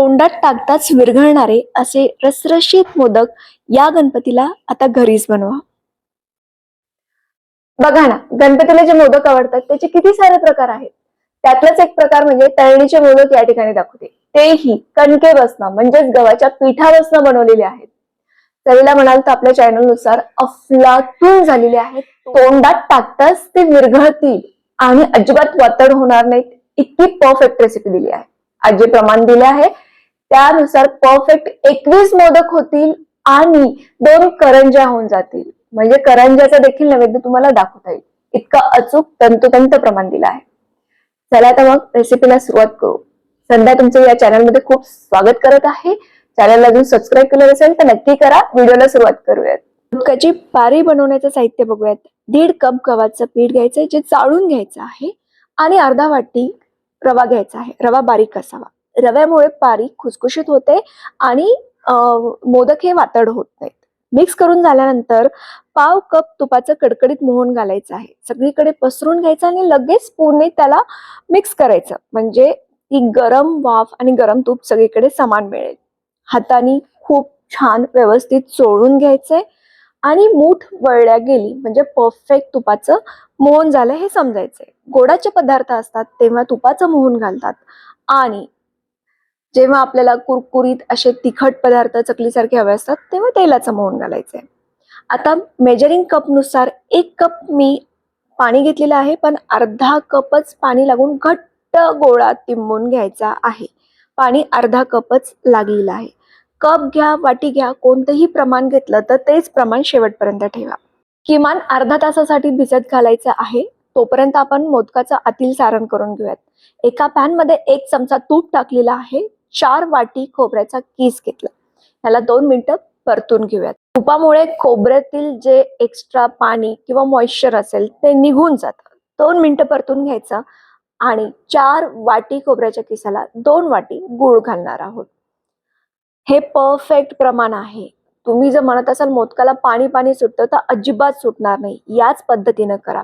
तोंडात टाकताच विरघळणारे असे रसरशीत मोदक या गणपतीला आता घरीच बनवा. बघा ना गणपतीला जे मोदक आवडतात त्याचे किती सारे प्रकार आहेत. त्यातलाच एक प्रकार म्हणजे तळणीचे मोदक या ठिकाणी दाखवते. तेही कणके बसणं म्हणजेच गव्हाच्या पिठाबसनं बनवलेले आहेत. चवीला म्हणाल तर आपल्या चॅनलनुसार अफलातून झालेले आहेत. तोंडात टाकताच ते विरघळतील आणि अजिबात वातड होणार नाहीत. इतकी परफेक्ट रेसिपी दिली आहे. आज जे प्रमाण दिले आहे. त्यानुसार परफेक्ट एकवीस मोदक होतील आणि दोन करंज्या होऊन जातील. म्हणजे करंज्याचा देखील नैवेद्य तुम्हाला दाखवता येईल. इतका अचूक तंतोतंत प्रमाण दिला आहे. चला आता मग रेसिपीला सुरुवात करू. संध्या तुमचं या चॅनलमध्ये खूप स्वागत करत आहे. चॅनलला अजून सबस्क्राईब केलं असेल तर नक्की करा. व्हिडिओला सुरुवात करूयात. मोदकाची पारी बनवण्याचं साहित्य बघूयात. दीड कप गव्हाचं पीठ घ्यायचं जे चाळून घ्यायचं आहे आणि अर्धा वाटी रवा घ्यायचा आहे. रवा बारीक असावा. रव्यामुळे पारी खुसखुशीत होते आणि मोदक हे वातड होत नाहीत. मिक्स करून झाल्यानंतर पाव कप तुपाचं कडकडीत मोहन घालायचं आहे. सगळीकडे पसरून घ्यायचं आणि लगेच स्पूनने त्याला मिक्स करायचं. म्हणजे ती गरम वाफ आणि गरम तूप सगळीकडे समान मिळेल. हाताने खूप छान व्यवस्थित चोळून घ्यायचंय आणि मूठ वळल्या गेली म्हणजे परफेक्ट तुपाचं मोहन झालं हे समजायचंय. गोडाचे पदार्थ असतात तेव्हा तुपाचं मोहन घालतात आणि जेव्हा आपल्याला कुरकुरीत असे तिखट पदार्थ चकलीसारखे हवे असतात तेव्हा तेलाचं मोहन घालायचंय. आता मेजरिंग कपनुसार एक कप मी पाणी घेतलेलं आहे पण अर्धा कपच पाणी लागून घट्ट गोळा तिंबून घ्यायचा आहे. पाणी अर्धा कपच लागलेलं आहे. कप घ्या वाटी घ्या कोणतंही प्रमाण घेतलं तर तेच प्रमाण शेवटपर्यंत ठेवा. किमान अर्धा तासासाठी भिजत घालायचं आहे तोपर्यंत आपण मोदकाचं आतील सारण करून घेऊयात. एका पॅनमध्ये एक चमचा तूप टाकलेला आहे चार वाटी खोबऱ्याचा कीस घेतला. ह्याला दोन मिनिटं परतून घेऊयात. तुपामुळे खोबऱ्यातील जे एक्स्ट्रा पाणी किंवा मॉइश्चर असेल ते निघून जातं. दोन मिनिटं परतून घ्यायचं आणि चार वाटी खोबऱ्याच्या किसाला दोन वाटी गुळ घालणार आहोत. हे परफेक्ट प्रमाण आहे. तुम्ही जर म्हणत असाल मोदकाला पाणी पाणी सुटतं तर अजिबात सुटणार नाही. याच पद्धतीनं करा.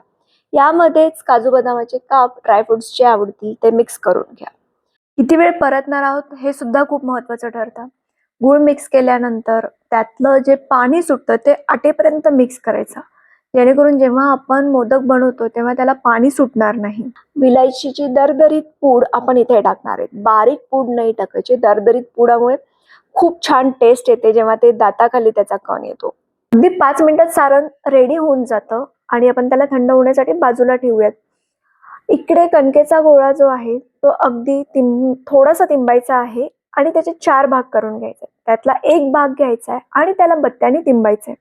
यामध्येच काजू बदामाचे काप ड्रायफ्रुट्स जे आवडतील ते मिक्स करून घ्या. किती वेळ परतणार आहोत हे सुद्धा खूप महत्वाचं ठरतं. गुळ मिक्स केल्यानंतर त्यातलं जे पाणी सुटतं ते आटेपर्यंत मिक्स करायचं. जेणेकरून जेव्हा आपण मोदक बनवतो तेव्हा त्याला पाणी सुटणार नाही. विलायचीची दरदरीत पूड आपण इथे टाकणार आहे. बारीक पूड नाही टाकायची. दरदरीत पुडामुळे खूप छान टेस्ट येते जेव्हा ते दाताखाली त्याचा कण येतो. अगदी पाच मिनिटात सारण रेडी होऊन जातं आणि आपण त्याला थंड होण्यासाठी बाजूला ठेवूयात. इकडे कणकेचा गोळा जो आहे तो अगदी तिं थोडासा तिंबायचा आहे आणि त्याचे चार भाग करून घ्यायचे. त्यातला एक भाग घ्यायचा आहे आणि त्याला बत्त्याने तिंबायचं आहे.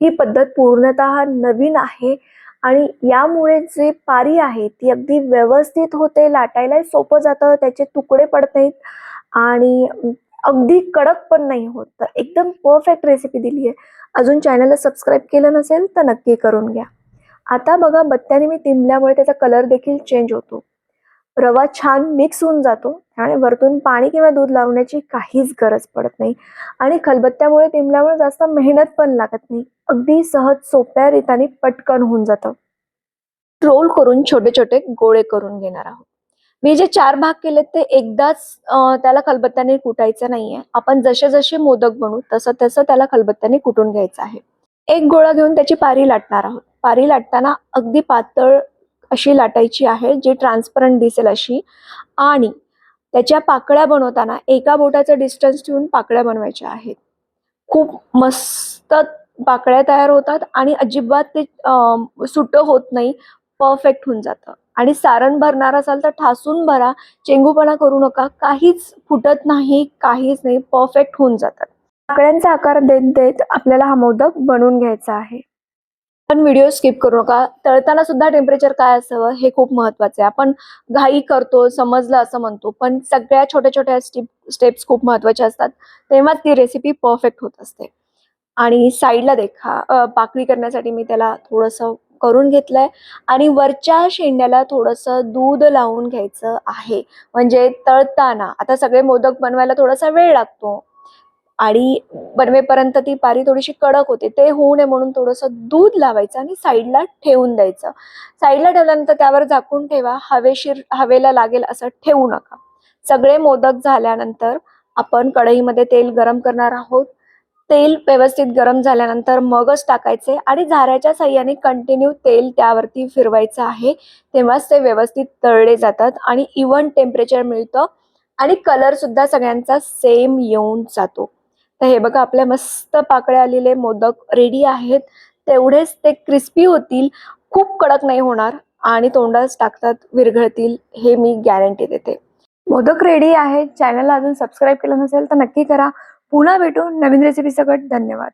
ही पद्धत पूर्णतः नवीन आहे आणि यामुळे जी पारी आहे ती अगदी व्यवस्थित होते लाटायलाही सोपं जातं त्याचे तुकडे पडत नाहीत आणि अगदी कडक पण नाही होत. तर एकदम परफेक्ट रेसिपी दिली आहे अजून चॅनलला सबस्क्राईब केलं नसेल तर नक्की करून घ्या. आता बघा बत्त्याने मी तिंबल्यामुळे त्याचा कलर देखील चेंज होतो. रवा छान मिक्स होऊन जातो आणि वरतून पाणी किंवा दूध लावण्याची काहीच गरज पडत नाही. आणि खलबत्त्यामुळे तिंबल्यामुळे जास्त मेहनत पण लागत नाही. अगदी सहज सोप्या रीताने पटकन होऊन जातं. रोल करून छोटे छोटे गोळे करून घेणार आहोत. मी जे चार भाग केलेत ते एकदाच त्याला खलबत्त्याने कुटायचं नाहीये. आपण जसे जसे मोदक बनवू तसं तसं त्याला खलबत्त्याने कुटून घ्यायचं आहे. एक गोळा घेऊन त्याची पारी लाटणार आहोत. पारी लाटताना अगदी पातळ अशी लाटायची आहे जी ट्रान्सपरंट दिसेल अशी. आणि त्याच्या पाकळ्या बनवताना एका बोटाचं डिस्टन्स ठेवून पाकळ्या बनवायच्या आहेत. खूप मस्त पाकळ्या तयार होतात आणि अजिबात ते सुटं होत नाही परफेक्ट होऊन जातं. आणि सारण भरणार असाल तर ठासून भरा चेंगूपणा करू नका काहीच फुटत नाही काहीच नाही परफेक्ट होऊन जातात. पाकळ्यांचा आकार देत देत आपल्याला हा मोदक बनवून घ्यायचा आहे. पण व्हिडिओ स्किप करू नका. तळताना सुद्धा टेम्परेचर काय असावं हे खूप महत्वाचं आहे. आपण घाई करतो समजलं असं म्हणतो पण सगळ्या छोट्या छोट्या स्टेप स्टेप्स खूप महत्त्वाच्या असतात. तेव्हाच ती रेसिपी परफेक्ट होत असते. आणि साईडला देखा पाकळी करण्यासाठी मी त्याला थोडंसं करून घेतलंय. आणि वरच्या शेंड्याला थोडंसं दूध लावून घ्यायचं आहे. म्हणजे तळताना आता सगळे मोदक बनवायला थोडासा वेळ लागतो. आणि बनवेपर्यंत ती पारी थोडीशी कडक होते. ते होऊ नये म्हणून थोडंसं दूध लावायचं आणि साईडला ठेवून द्यायचं. साईडला ठेवल्यानंतर त्यावर झाकून ठेवा. हवेशीर हवेला लागेल असं ठेवू नका. सगळे मोदक झाल्यानंतर आपण कढईमध्ये तेल गरम करणार आहोत. तेल व्यवस्थित गरम झाल्यानंतर मगच टाकायचे आणि झाऱ्याच्या साह्याने कंटिन्यू तेल त्यावरती फिरवायचं आहे. तेव्हाच ते व्यवस्थित तळले जातात आणि इव्हन टेम्परेचर मिळतं आणि कलर सुद्धा सगळ्यांचा सेम येऊन जातो. तर हे बघा आपल्या मस्त पाकळे आलेले मोदक रेडी आहेत. तेवढेच ते क्रिस्पी होतील. खूप कडक नाही होणार आणि तोंडास टाकतात विरघळतील. हे मी गॅरंटी देते. मोदक रेडी आहेत. चॅनलला अजून सबस्क्राईब केलं नसेल तर नक्की करा. पुन्हा भेटू नवीन रेसिपी सकट धन्यवाद.